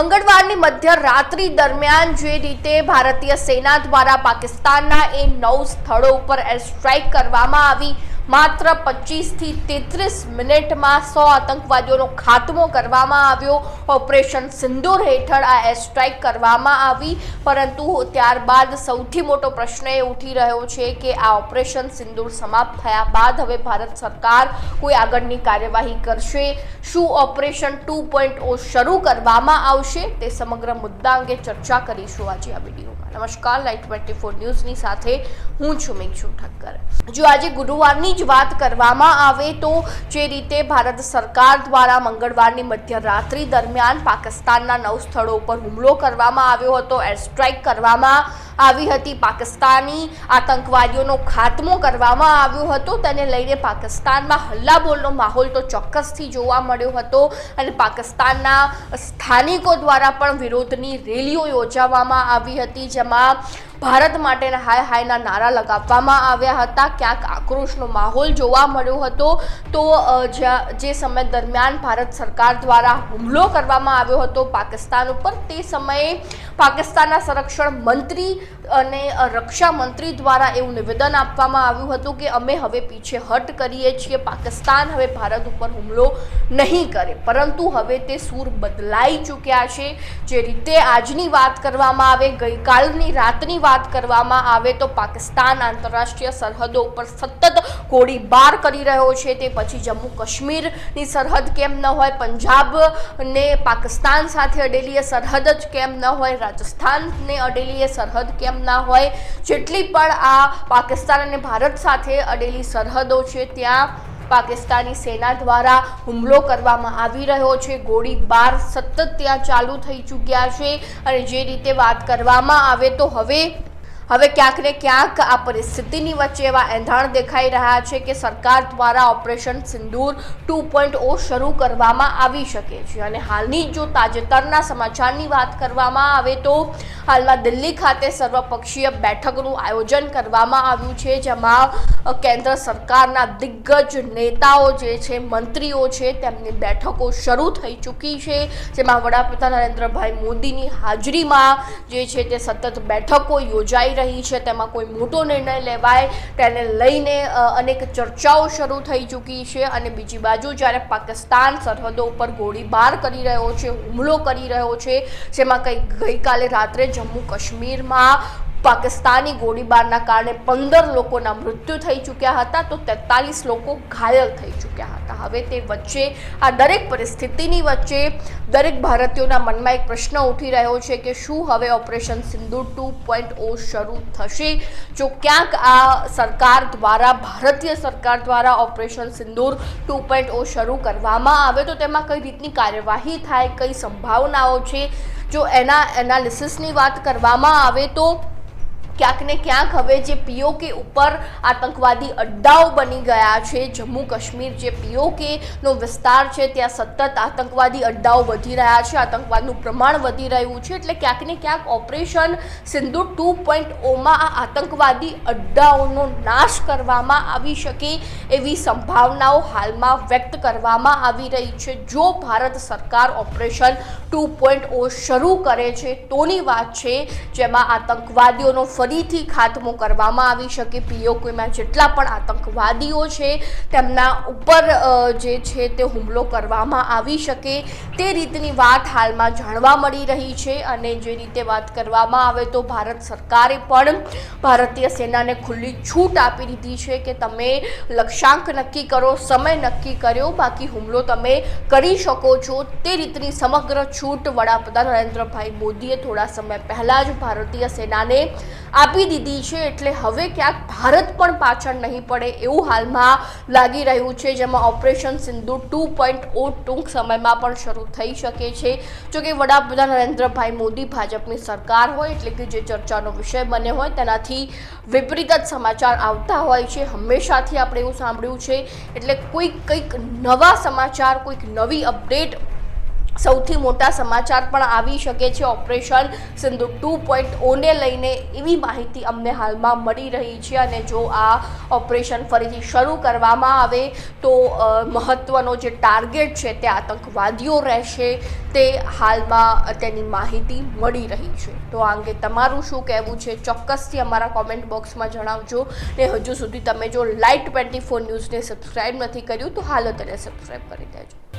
મંગળવારની મધ્યરાત્રિ દરમિયાન જે રીતે ભારતીય સેના દ્વારા પાકિસ્તાનના એ નવ સ્થળો ઉપર એર સ્ટ્રાઇક કરવામાં આવી માત્ર પચીસથી તેત્રીસ મિનિટમાં સો આતંકવાદીઓનો ખાત્મો કરવામાં આવ્યો. ઓપરેશન સિંદૂર હેઠળ આ એર સ્ટ્રાઇક કરવામાં આવી. પરંતુ ત્યારબાદ સૌથી મોટો પ્રશ્ન એ ઉઠી રહ્યો છે કે આ ઓપરેશન સિંદૂર સમાપ્ત થયા બાદ હવે ભારત સરકાર કોઈ આગળની કાર્યવાહી કરશે? શું ઓપરેશન ટુ પોઈન્ટ ઓ શરૂ કરવામાં આવશે? તે સમગ્ર મુદ્દા અંગે ચર્ચા કરીશું આજે આ વિડીયોમાં. નમસ્કાર. લાઈટ ટ્વેન્ટી ફોર ન્યૂઝની સાથે હું છું મિક્ષુ ઠક્કર. જો આજે ગુરુવારની વાત કરવામાં આવે તો જે રીતે ભારત સરકાર દ્વારા મંગળવારની મધ્યરાત્રિ દરમિયાન પાકિસ્તાનના નવ સ્થળો ઉપર હુમલો કરવામાં આવ્યો હતો એર સ્ટ્રાઇક કરવામાં આવી હતી. પાકિસ્તાની આતંકવાદીઓનો ખાત્મો કરવામાં આવ્યો હતો. તેને લઈને પાકિસ્તાનમાં હલ્લાબોલનો માહોલ તો ચોક્કસથી જોવા મળ્યો હતો અને પાકિસ્તાનના સ્થાનિકો દ્વારા પણ વિરોધની રેલીઓ યોજાવામાં આવી હતી, જેમાં ભારત માટેના હાય હાયના નારા લગાવવામાં આવ્યા હતા. ક્યાંક આક્રોશનો માહોલ જોવા મળ્યો હતો. તો જે સમય દરમિયાન ભારત સરકાર દ્વારા હુમલો કરવામાં આવ્યો હતો પાકિસ્તાન ઉપર, તે સમયે પાકિસ્તાનના સંરક્ષણ મંત્રી અને રક્ષામંત્રી રક્ષા મંત્રી દ્વારા એવું નિવેદન આપવામાં આવ્યું હતું કે અમે હવે પીછે હટ કરીએ છીએ, પાકિસ્તાન હવે ભારત ઉપર હુમલો નહીં કરે. પરંતુ હવે તે સૂર બદલાઈ ચૂક્યા છે. જે રીતે આજની વાત કરવામાં આવે, ગઈકાલની રાતની વાત કરવામાં આવે, તો પાકિસ્તાન આંતરરાષ્ટ્રીય સરહદો ઉપર સતત ગોળીબાર કરી રહ્યો છે. તે પછી જમ્મુ કાશ્મીરની સરહદ કેમ ન હોય પંજાબ ને પાકિસ્તાન સાથે અડેલી એ સરહદ જ કેમ ન હોય, રાજસ્થાનને અડેલી એ કેમ ના હોય, જેટલી પણ આ પાકિસ્તાન અને ભારત સાથે અડેલી સરહદો છે, ત્યાં પાકિસ્તાની સેના દ્વારા હુમલો કરવામાં આવી રહ્યો છે. ગોળીબાર સતત ત્યાં ચાલુ થઈ ચૂક્યા છે અને જે રીતે વાત કરવામાં આવે તો હવે હવે ક્યાંક ને ક્યાંક આ પરિસ્થિતિની વચ્ચે એવા એંધાણ દેખાઈ રહ્યા છે કે સરકાર દ્વારા ઓપરેશન સિંદૂર ટુ પોઈન્ટ ઓ શરૂ કરવામાં આવી શકે છે. અને હાલની જો તાજેતરના સમાચારની વાત કરવામાં આવે તો હાલમાં દિલ્હી ખાતે સર્વપક્ષીય બેઠકનું આયોજન કરવામાં આવ્યું છે, જેમાં કેન્દ્ર સરકારના દિગ્ગજ નેતાઓ જે છે, મંત્રીઓ છે, તેમની બેઠકો શરૂ થઈ ચૂકી છે. જેમાં વડાપ્રધાન નરેન્દ્રભાઈ મોદીની હાજરીમાં જે છે તે સતત બેઠકો યોજાઈ રહી છે, તેમાં કોઈ મોટો નિર્ણય લેવાય, તેને લઈને અનેક ચર્ચાઓ શરૂ થઈ ચૂકી છે અને બીજી બાજુ જ્યારે પાકિસ્તાન સરહદો ઉપર ગોળીબાર કરી રહ્યો છે, હુમલો કરી રહ્યો છે, જેમાં કંઈક ગઈકાલે રાત્રે જમ્મુ કાશ્મીરમાં પાકિસ્તાની ગોળીબારના કારણે પંદર લોકોના મૃત્યુ થઈ ચૂક્યા હતા તો તેતાલીસ લોકો ઘાયલ થઈ ચૂક્યા હતા. હવે તે વચ્ચે, આ દરેક પરિસ્થિતિની વચ્ચે દરેક ભારતીયોના મનમાં એક પ્રશ્ન ઉઠી રહ્યો છે કે શું હવે operation Sindhu two point O શરૂ થશે? જો ક્યાંક આ સરકાર દ્વારા, ભારતીય સરકાર દ્વારા ઓપરેશન સિંદૂર ટુ પોઈન્ટ ઓ શરૂ કરવામાં આવે તો તેમાં કઈ રીતની કાર્યવાહી થાય, કઈ સંભાવનાઓ છે? જો એના એનાલિસિસની વાત કરવામાં આવે તો ક્યાંક ને ક્યાંક હવે જે પીઓકે ઉપર આતંકવાદી અડ્ડાઓ બની ગયા છે. જમ્મુ કાશ્મીર જે પીઓકે નો વિસ્તાર છે, ત્યાં સતત આતંકવાદી અડ્ડાઓ વધી રહ્યા છે. આતંકવાદનું પ્રમાણ વધી રહ્યું છે એટલે ક્યાંક ને ક્યાંક ઓપરેશન સિંધુ ટુ પોઈન્ટ ઓમાં આ આતંકવાદી અડ્ડાઓનો નાશ કરવામાં આવી શકે એવી સંભાવનાઓ હાલમાં વ્યક્ત કરવામાં આવી રહી છે. જો ભારત સરકાર ઓપરેશન ટુ પોઈન્ટ ઓ શરૂ કરે છે તોની વાત છે, જેમાં આતંકવાદીઓનો ફરીથી ખાતમો કરવામાં આવી શકે. પીઓકેમાં જેટલા પણ આતંકવાદીઓ છે, તેમના ઉપર જે છે તે હુમલો કરવામાં આવી શકે. તે રીતની વાત હાલમાં જાણવા મળી રહી છે અને જે રીતે વાત કરવામાં આવે તો ભારત સરકારે પણ ભારતીય સેનાને ખુલ્લી છૂટ આપી દીધી છે કે તમે લક્ષ્યાંક નક્કી કરો, સમય નક્કી કર્યો, બાકી હુમલો તમે કરી શકો છો. તે રીતની સમગ્ર છૂટ વડાપ્રધાન નરેન્દ્રભાઈ મોદીએ થોડા સમય પહેલાં જ ભારતીય સેનાને આપી દીધી છે એટલે હવે ક્યાંક ભારત પણ પાછળ નહીં પડે એવું હાલમાં લાગી રહ્યું છે, જેમાં operation Sindhu two point O ટૂંક સમયમાં પણ શરૂ થઈ શકે છે. જોકે વડાપ્રધાન નરેન્દ્રભાઈ મોદી ભાજપની સરકાર હોય એટલે કે જે ચર્ચાનો વિષય બન્યો હોય તેનાથી વિપરીત જ સમાચાર આવતા હોય છે. હંમેશાથી આપણે એવું સાંભળ્યું છે, એટલે કોઈક કંઈક નવા સમાચાર, કોઈક નવી અપડેટ સૌથી મોટા સમાચાર પણ આવી શકે છે. ઓપરેશન સિંધુ ટુ પોઈન્ટ ઓને લઈને એવી માહિતી અમને હાલમાં મળી રહી છે અને જો આ ઓપરેશન ફરીથી શરૂ કરવામાં આવે તો મહત્ત્વનો જે ટાર્ગેટ છે તે આતંકવાદીઓ રહેશે તે હાલમાં તેની માહિતી મળી રહી છે. તો આ અંગે તમારું શું કહેવું છે? ચોક્કસથી અમારા કોમેન્ટ બોક્સમાં જણાવજો ને હજુ સુધી તમે જો લાઈટ ટ્વેન્ટી ફોર ન્યૂઝને સબસ્ક્રાઈબ નથી કર્યું તો હાલ તેને સબસ્ક્રાઈબ કરી દેજો.